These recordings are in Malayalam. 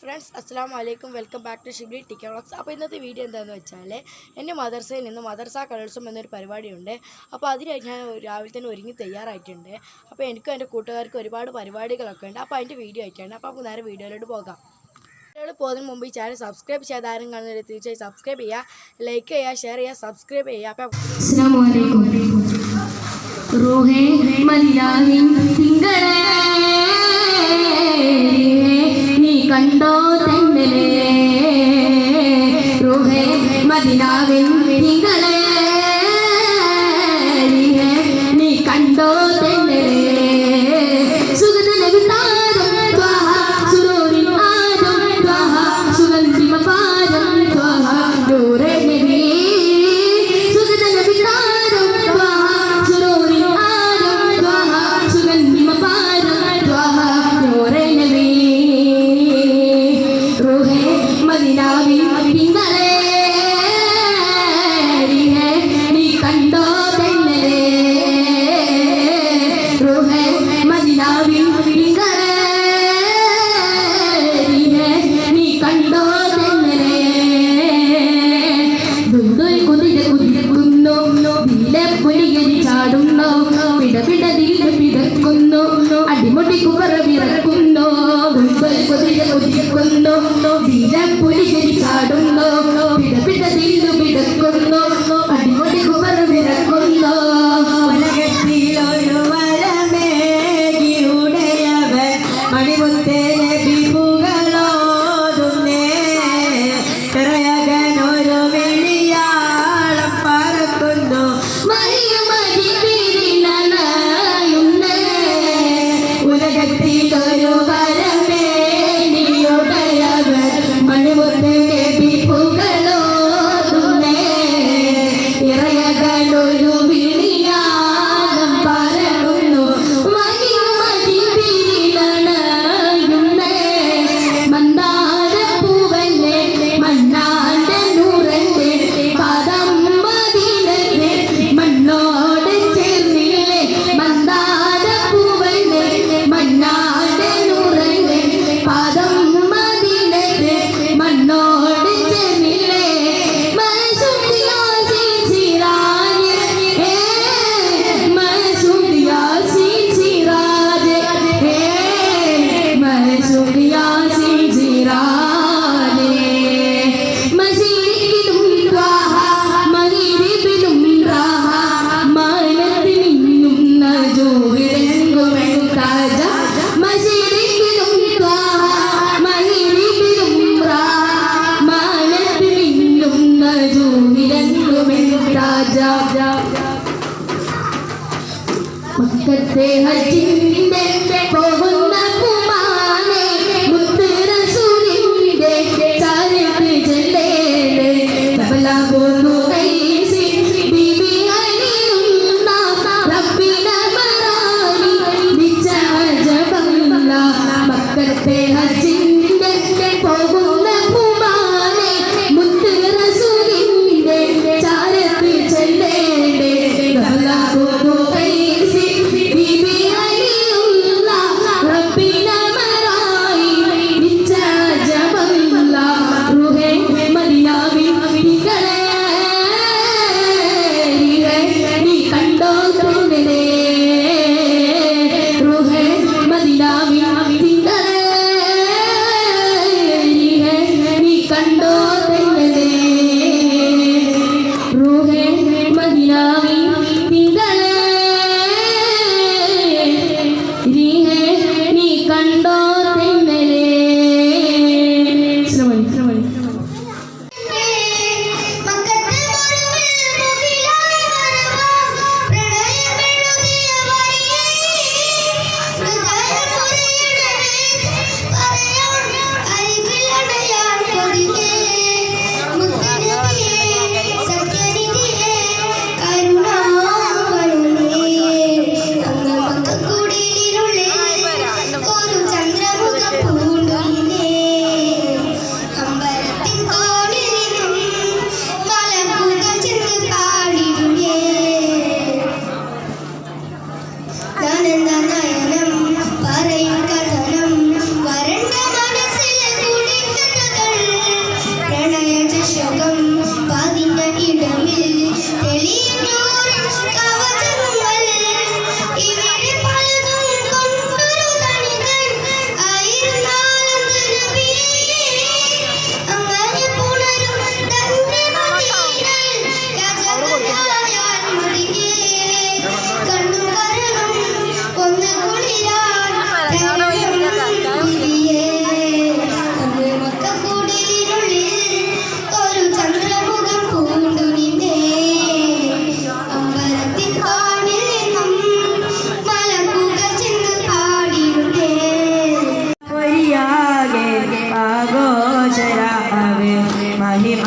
ഫ്രണ്ട്സ് അസ്സാം വലൈക്കും welcome back to Shibli Tikka vlogs. അപ്പോൾ ഇന്നത്തെ വീഡിയോ എന്താണെന്ന് വെച്ചാൽ എന്റെ മദർസയിൽ നിന്ന് മദർസ കളേഴ്സും എന്നൊരു പരിപാടിയുണ്ട്. അപ്പോൾ അതിനായിട്ട് ഞാൻ രാവിലെ തന്നെ ഒരുങ്ങി തയ്യാറായിട്ടുണ്ട്. അപ്പോൾ എനിക്കും എന്റെ കൂട്ടുകാർക്കും ഒരുപാട് പരിപാടികളൊക്കെ ഉണ്ട്. അപ്പോൾ അതിന്റെ വീഡിയോ ആയിട്ടാണ്. അപ്പോൾ നമുക്ക് നേരെ വീഡിയോയിലോട്ട് പോകാം. വീഡിയോകൾ പോകുന്നതിന് മുമ്പ് ഈ ചാനൽ സബ്സ്ക്രൈബ് ചെയ്ത ആരും കാണുന്നില്ല തീർച്ചയായും സബ്സ്ക്രൈബ് ചെയ്യുക ലൈക്ക് ചെയ്യുക ഷെയർ ചെയ്യുക സബ്സ്ക്രൈബ് ചെയ്യുക. അപ്പോൾ റോഹേ മല്ലാവിൻ കണ്ടോ തന്നെ മദിനാവിൻ നിങ്ങളെ ആഘോഷരാവ് മഹിമ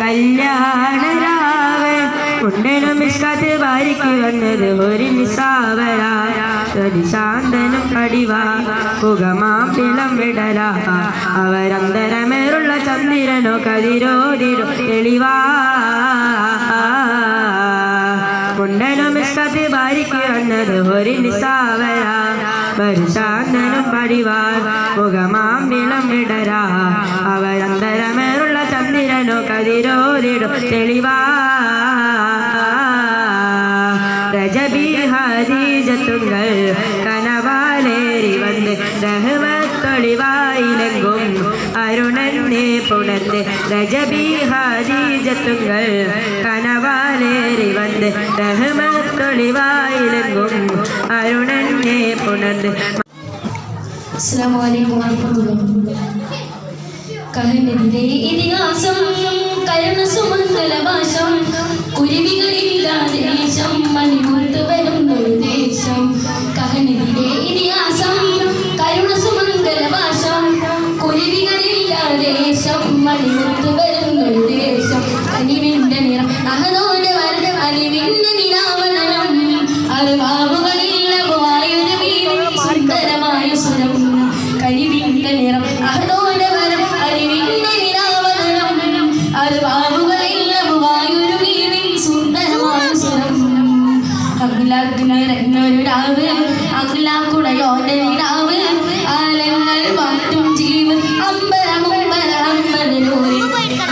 കല്യാണരാവ് കുണ്ടനും മിസ്കാത്ത് വാരിക്ക് വന്നത് ഒരു നിസാവരാ ശാന്തനും കടിവാ പുകമാം പിളം അവരന്തരമേറുള്ള ചന്ദ്രനോ കതിരോതിരോ തെളിവാ കുണ്ടനും മിസ്കാത്ത് വാരിക്ക് വന്നത് ഒരു നിസാവര. ഒരു പരിവാർ മുഖമാം പുകമാം വിടരാ അവരന്തരമേറുള്ള ചന്ദ്രനോ കതിരോരിടും തെളിവാ. രജബി ഹരീജത്തുങ്ങൾ കനവാലേറി വന്ന് റഹ്മത്തൊളിവായിലെങ്കും അരുണനെ പുണർന്ന് രജബി ഹരീജത്തുങ്ങൾ കനവാലേറി വന്ന് റഹ്മത്തൊളിവായിലെങ്കും അരുണനെ പുണർന്ന് അസ്സലാമു അലൈക്കും ഇതിഹാസം കരുണ സുമംഗല ഭാഷം കുരുവികളില്ലാതെ ദേശം മണിമുത്ത് വരുന്നൊരു ദേശം. കഹനെതിരെ ഇതിഹാസം കരുണ സുമംഗല ഭാഷം കുരുവികളില്ലാതെ ദേശം മണിമുത്ത് വരുന്നൊരു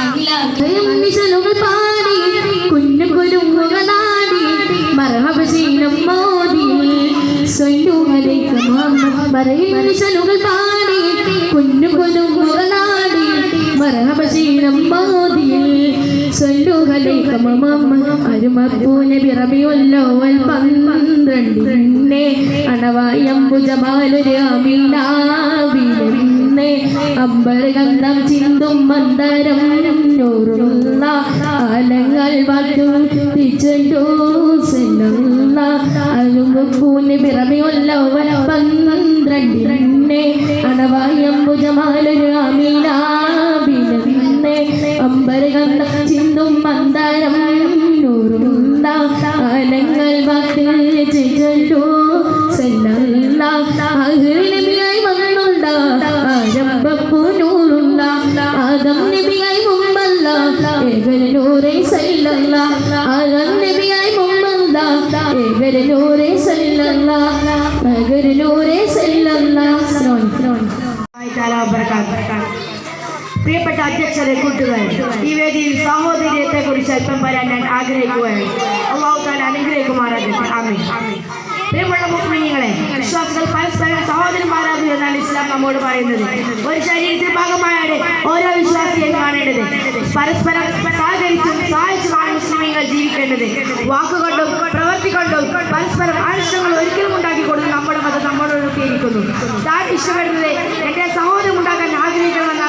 അഖിലാക്ക് മിശലുകൾ പാടി കുഞ്ഞു മിശലുകൾ പാടി കുരുങ്ങുക നാടി മറഹബശീനം മോദി അരുമപ്പൂനെ പിറവിയൊല്ലോവൽ പന്ത്രണ്ടിനെ അണവായമ്പുജമാലൊരു അമീനാവിനെ അമ്പരഗന്ധം ചിന്തും മന്ദരം നൂറുള്ള ആലങ്ങൾ വാറ്റു തിച്ചു സെല്ലുള്ള അരുമപ്പൂനെ പിറവിയൊല്ലോവൽ പന്ത്രണ്ടിനെ അണവായമ്പുജമാലൊരു അമീനാവിനെ അമ്പരഗന്ധ ചിന്തും മന്ദരം നൂറുണ്ട ആലങ്ങൾ വാറ്റു സെല്ലുള്ള അഹിനബിയായി വന്നുണ്ട ആരംഭപ്പൂ നൂറുണ്ട ആദം നബിയായി മുമ്പല്ല ഏകരനൂറെ സെല്ലല്ല ആദം നബിയായി മുമ്പല്ല ഏകരനൂറെ സെല്ലല്ല ഏകരനൂറെ സെല്ലല്ല ശ്രോണി ശ്രോണി പ്രിയപ്പെട്ട അധ്യക്ഷരെ കൂട്ടുകാർ ഈ വേദിയിൽ സാഹോദര്യത്തെ കുറിച്ച് അല്പം പറയാൻ ഞാൻ ആഗ്രഹിക്കുകയാണ്. അള്ളാഹു താൻ അനുഗ്രഹിക്കുമാറാകട്ടെ. വിശ്വാസികൾ പരസ്പരം സഹോദരന്മാരാകും എന്നാണ് ഇസ്ലാം നമ്മോട് പറയുന്നത്. ഒരു ശരീരത്തിന്റെ ഭാഗമായാണ് ഓരോ വിശ്വാസിയും കാണേണ്ടത്. പരസ്പരം സഹകരിച്ചും സഹായിച്ചുമാണ് മുസ്ലിമീങ്ങൾ ജീവിക്കേണ്ടത്. വാക്കുകൊണ്ടും പ്രവൃത്തി കൊണ്ടും പരസ്പരം ആവശ്യങ്ങൾ ഒരിക്കലും ഉണ്ടാക്കി കൊടുത്ത് നമ്മുടെ മതം നമ്മോട് ഒഴുക്കിയിരിക്കുന്നു താൻ ഇഷ്ടപ്പെടുന്നത് എന്റെ സഹോദരം ഉണ്ടാക്കാൻ ആഗ്രഹിക്കണമെന്നാണ്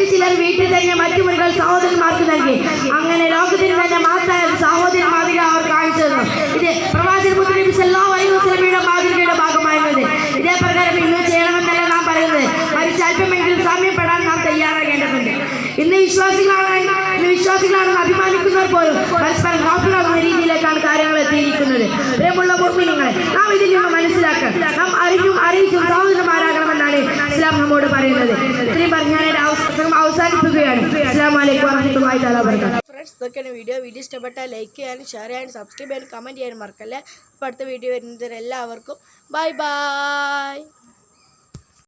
മറ്റു ചിലർ വീട്ടിൽ തന്നെ മറ്റു മുറികൾ സഹോദരന്മാർക്ക് നൽകി. അങ്ങനെ ലോകത്തിൽ തന്നെ ഒരു സഹോദരി മാതൃക അവർ കാണിച്ചു തന്നു. ഇത് അലൈഹി വസല്ലമയുടെ മാതൃകയുടെ ഭാഗമായിരുന്നത്. ഇതേ പ്രകാരം ഇന്ന് ചെയ്യണമെന്നല്ല നാം പറയുന്നത്. മറിച്ച് അല്പമെങ്കിലും സാമ്യപ്പെടാൻ നാം തയ്യാറാകേണ്ടതുണ്ട്. ഇന്ന് വിശ്വാസികളാണ് ഇന്ന് വിശ്വാസികളാണെന്ന് അഭിമാനിക്കുന്നവർ പോലും പരസ്പരം ഹാപ്പിലാകുന്ന രീതിയിലേക്കാണ് കാര്യങ്ങൾ എത്തിയിരിക്കുന്നത്. പ്രിയമുള്ള മുർമിനിങ്ങളെ നാം ഇതിൽ നിന്ന് മനസ്സിലാക്കാൻ നാം അറിഞ്ഞും അറിയിച്ചും സഹോദരന്മാരാകണമെന്നാണ് ഇസ്ലാം നമ്മോട് പറയുന്നത്. ഇത്രയും പറഞ്ഞ് അവസാനിപ്പിക്കുകയാണ്. ഇസ്ലാം ഫ്രണ്ട്സ് ഇതൊക്കെയാണ് വീഡിയോ വീഡിയോ ഇഷ്ടപ്പെട്ടാൽ ലൈക്ക് ചെയ്യാനും ഷെയർ ചെയ്യാനും സബ്സ്ക്രൈബ് ചെയ്യാനും കമന്റ് ചെയ്യാനും മറക്കല്ലേ? അപ്പോൾ അടുത്ത വീഡിയോ വരുന്നതിന് എല്ലാവർക്കും ബൈ ബൈ